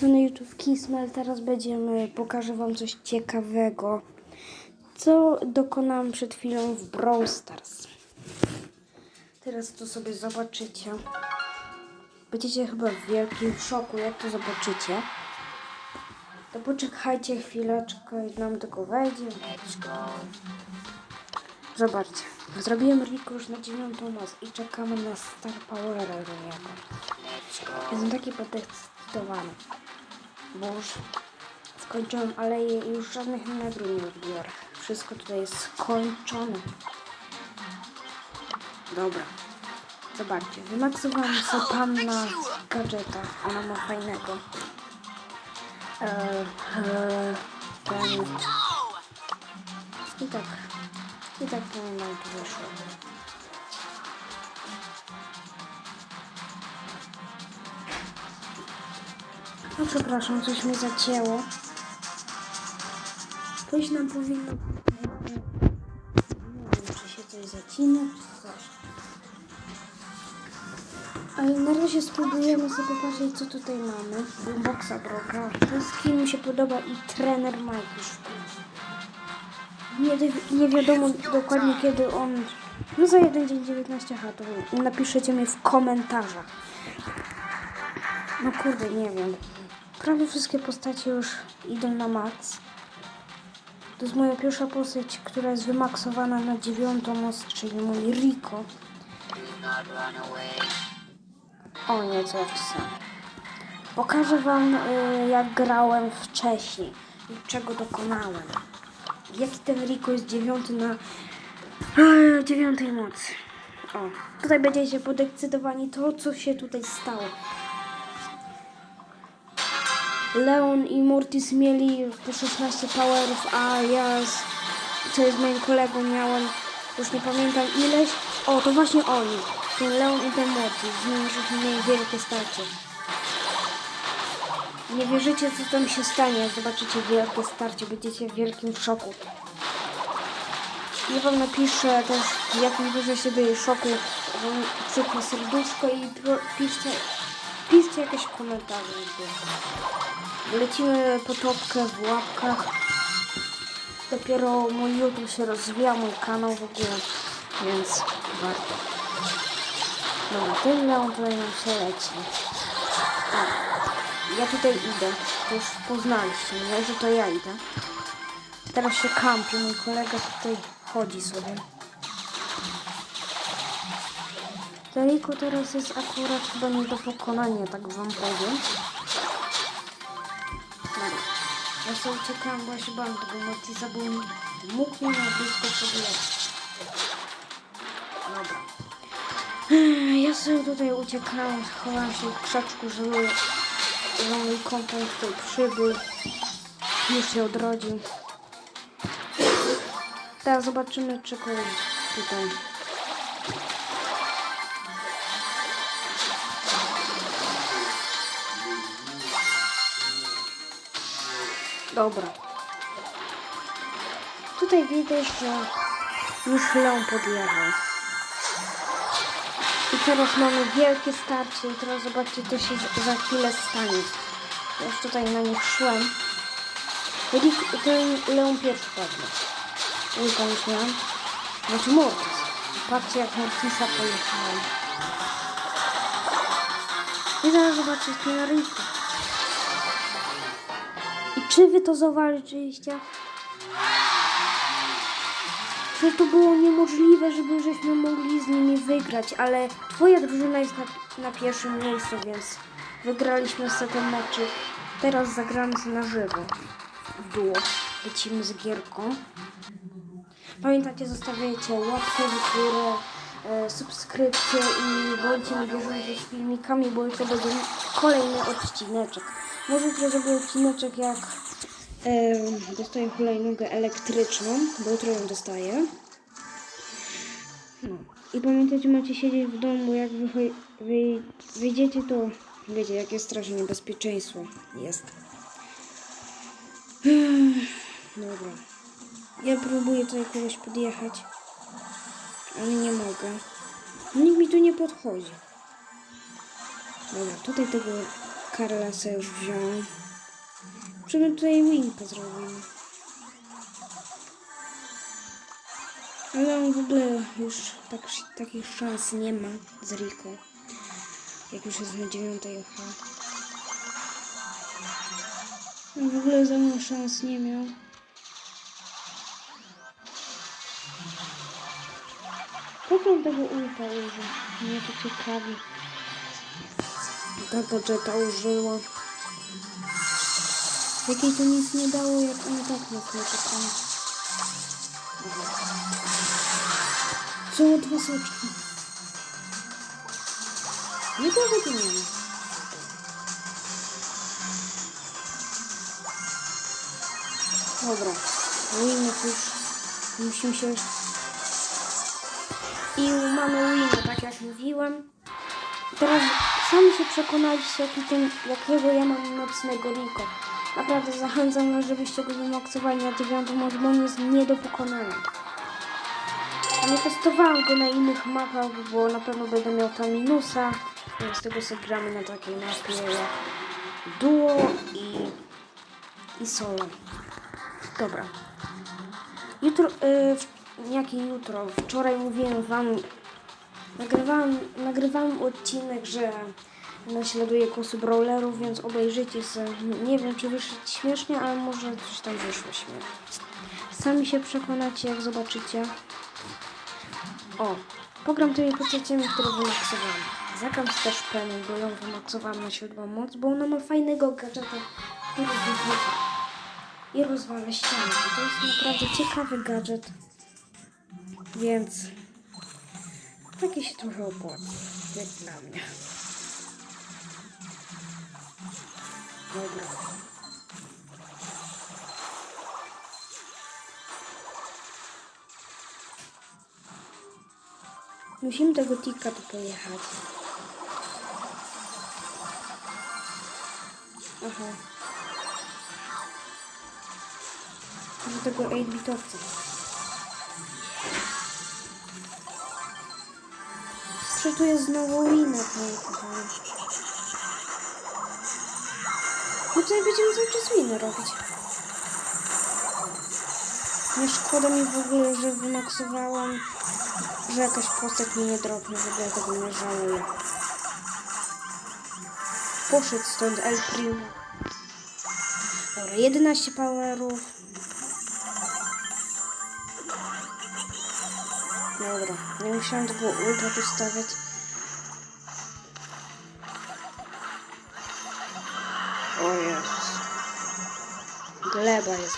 strony YouTube Kismel. Teraz będziemy, pokażę wam coś ciekawego, co dokonałam przed chwilą w Brawl Stars. Teraz to sobie zobaczycie. Będziecie chyba w wielkim szoku, jak to zobaczycie. To poczekajcie chwileczkę, nam tylko wejdzie. Zobaczcie, zrobiłem rikusz na dziewiątą noc i czekamy na Star Powera jego. Jestem taki podekscytowany, bo już skończyłem aleję i już żadnych nagród nie odbiorę. Wszystko tutaj jest skończone. Dobra. Zobaczcie, wymaksowałam sobie z gadżeta. Ona ma fajnego. Eee, eee, ten... I tak. I tak to tu wyszło. No przepraszam, coś mi zacięło. Coś nam powinno... Nie wiem, czy się coś zacina, czy coś. Ale na razie spróbujemy sobie patrzeć, co tutaj mamy. Boomboxa Broka. Wszystkim mi się podoba i trener Mike. Nie, nie wiadomo dokładnie kiedy on... No za jeden dzień 19 H to napiszecie mi w komentarzach. No kurde, nie wiem. Prawie wszystkie postacie już idą na max. To jest moja pierwsza postać, która jest wymaksowana na dziewiątą moc, czyli mój Rico. O nie, co. Pokażę wam y, jak grałem wcześniej i czego dokonałem. Jaki ten Rico jest dziewiąty na dziewiątej mocy. O, tutaj będziecie podekscytowani to, co się tutaj stało. Leon i Mortis mieli po 16 powerów, a ja, z, co jest moim kolegą, miałem, już nie pamiętam ileś. O, to właśnie oni. Ten Leon i ten Mortis. Z nimi żeśmy mieli wielkie starcie. Nie wierzycie, co tam się stanie, zobaczycie wielkie starcie. Będziecie w wielkim szoku. Ja wam napiszę też, jak wyżej się byli szoku. Wam Przypnę serduszko i piszcie, piszcie jakieś komentarze. Lecimy po topkę w łapkach. Dopiero mój YouTube się rozwija, mój kanał w ogóle, więc warto. Dobra, ten Leon tutaj nam się leci. O, ja tutaj idę. Już poznaliście, nie? Że to ja idę. Teraz się kampi, mój kolega tutaj chodzi sobie. Teliko teraz jest akurat chyba nie do pokonania, tak wam powiem. Ja się bałam tego Mortisa, bo on mógł mnie na blisko podlecieć. Dobra. Ja sobie tutaj uciekałam, schowałam się w krzaczku, żeby, żeby mój kompan tutaj przybył. Już się odrodził. Teraz zobaczymy, czy kolej tutaj. Dobra. Tutaj widać, że już Leon podjechał. I teraz mamy wielkie starcie i teraz zobaczcie, co się za- chwilę stanie. Ja już tutaj na nich szłem. Rick- Ten Leon pierwszy padł. Ulka już miałam. Znaczy Mortis. Patrzcie jak Mortisa pojechałem. I zaraz zobaczycie. I czy wy to zauważyliście? Że to było niemożliwe, żeby żeśmy mogli z nimi wygrać, ale twoja drużyna jest na, na pierwszym miejscu, więc wygraliśmy ten meczyk. Teraz zagramy na żywo. W duo. Lecimy z gierką. Pamiętajcie, zostawiajcie łapkę w górę, subskrypcję i bądźcie na bieżąco z filmikami, bo jutro będzie kolejny odcineczek. Może jutro zrobię odcineczek jak e, dostaję hulajnogę elektryczną, bo jutro ją dostaję. No. I pamiętajcie, macie siedzieć w domu, jak wycho- wy- wyjdziecie, to wiecie, jakie straszne niebezpieczeństwo jest. Dobra. Ja próbuję tutaj kogoś podjechać, ale nie mogę. Nikt mi tu nie podchodzi. Dobra, tutaj tego Carlosa już wziąłem. Możemy tutaj Winka zrobimy. Ale on w ogóle już tak, takich szans nie ma z Rico. Jak już jest na dziewiątej H. On w ogóle ze mną szans nie miał. Co on tego ulta użył? Mnie to ciekawi. Ta gadżeta użyła. Jakiej to nic nie dało, jak on tak na czekał. Co. Nikogo tu nie ma. Dobra, Winek już musimy się... I mamy Wina, tak jak mówiłem. Teraz sami się przekonaliście, jaki ten, jakiego ja mam mocnego Rico. Naprawdę zachęcam was, żebyście go wymaksowali na dziewiątą moc, bo on jest nie do pokonania. Nie testowałam go na innych mapach, bo na pewno będę miał tam minusa, więc tego sobie gramy na takiej mapie jak duo i, i solo. Dobra. Jutro, y, w- jakie jutro? Wczoraj mówiłem wam, nagrywałem, nagrywałem odcinek, że naśladuję kłosy brawlerów, więc obejrzyjcie sobie. Nie wiem, czy wyszło śmiesznie, ale może coś tam wyszło śmiesznie. Sami się przekonacie, jak zobaczycie. O, pogram tymi postaciami, które wymaksowałam. Zagram też Penny, bo ją wymaksowałam na siódmą moc, bo ona ma fajnego gadżeta, który wybucha i rozwala ściany. To jest naprawdę ciekawy gadżet, więc takie się trochę opłaca, jak dla mnie. Dobra. Musimy tego tika tu pojechać. Aha. Do tego 8-bitowca. Czy tu jest znowu moi kochani? No tutaj będziemy cały czas winy robić. Nie szkoda mi w ogóle, że wymaksowałam, że jakaś postać mi nie drobnie, w ogóle tego nie żałuję. Poszedł stąd El Primo. Dobra, 11 powerów. Dobra, nie musiałam tego ultra tu stawiać. O Jezus. Gleba jest.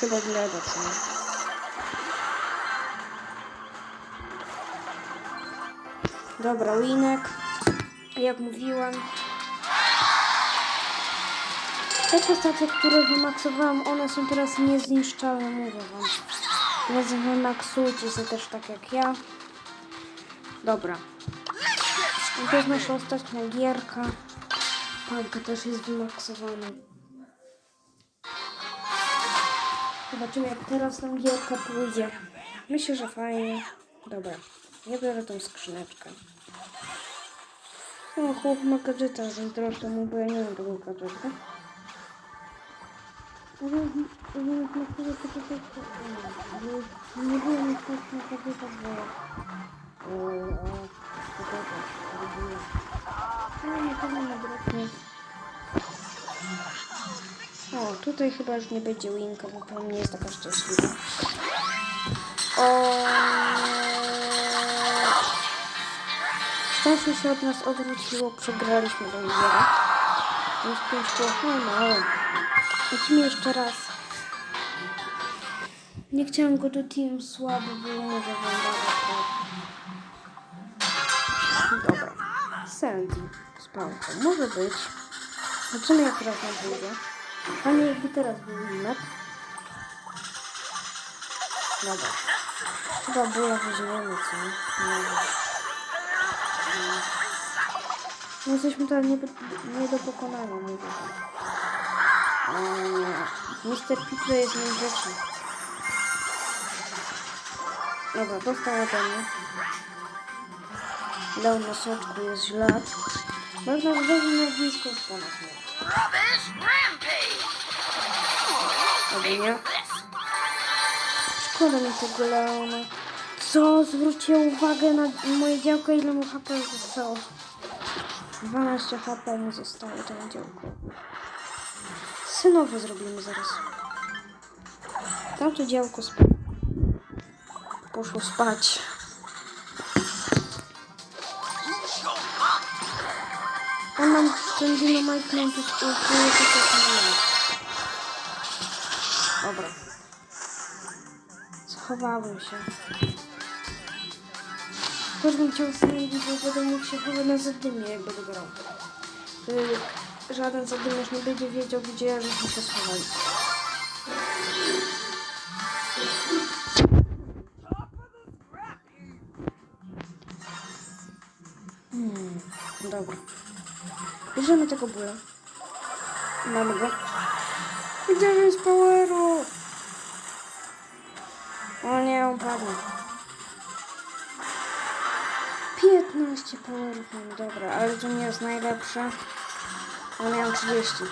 Chyba gleba, co nie? Dobra, winek. Jak mówiłem. Te postacie, które wymaksowałam, one są teraz niezniszczalne, mówię wam. Więc wymaksujcie się też tak jak ja. Dobra. I to jest nasza ostatnia gierka. Panka też jest wymaksowana. Zobaczymy jak teraz nam gierka pójdzie. Myślę, że fajnie. Dobra. Ja biorę tą skrzyneczkę. O, chłop ma gadżeta, zazdroszczę mu, bo ja nie mam tego gadżeta. Ale na chwilę poczekać, bo nie było mi stać na gadżeta, bo... Poczekaj, robiłem. No, nie pewno na braknie. O, tutaj chyba już nie będzie Winka, bo pan nie jest taka szczęśliwa. O. Szczęście się od nas odwróciło, przegraliśmy do zera. Jest pięć było mało. Lecimy jeszcze raz. Nie chciałem go do team słabo, bo wam bardzo Dobra. Sandy z pałką. Może być. Zobaczymy jak teraz nam pójdzie. Fajnie jakby teraz był inny. Dobra. Chyba bola weźmiemy, co? Nie wiem. No jesteśmy teraz nie, nie do pokonania, mówię wam. Mister Pitro jest niegrzeczny. Dobra, dostał ode mnie. Dał na soczku, jest źle. Bardzo dobrze na blisko po nas! Albo nie. Szkoda mi tego Leona. Co? Zwróćcie uwagę na moje działko, ile mu HP zostało. 12 HP mi zostało to działko. Synowe zrobimy zaraz. Tamto działko sp- poszło spać. On nam ten dynamite nam tu ultuje to tak nie Dobra. Schowałem się. Też bym chciał zmienić, bo będę mógł żaden zadymiarz nie będzie wiedział, gdzie żeśmy się schowali. Hmm, dobra. Bierzemy tego bóla. Mamy go. Gdzie jest poweru? O nie, on padł. 15 powerów dobra, ale to nie jest najlepsze. Ja miałem 30.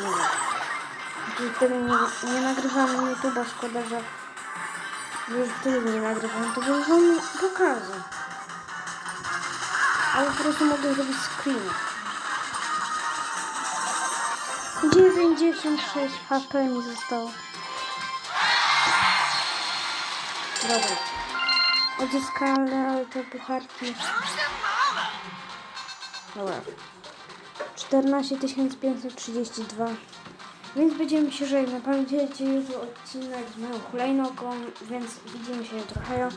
Nie wiem. Wtedy nie, nie nagrywamy YouTube'a, szkoda, że już wtedy nie nagrywam, to bym wam pokazał. Ale po prostu mogę zrobić screen. 96 HP mi zostało. Dobra. Odzyskane, ale te pucharki. Dobra. 14 532. Więc będziemy się żegnać. Pamiętajcie jutro odcinek z moją hulajnogą, więc widzimy się jutro. Hejo.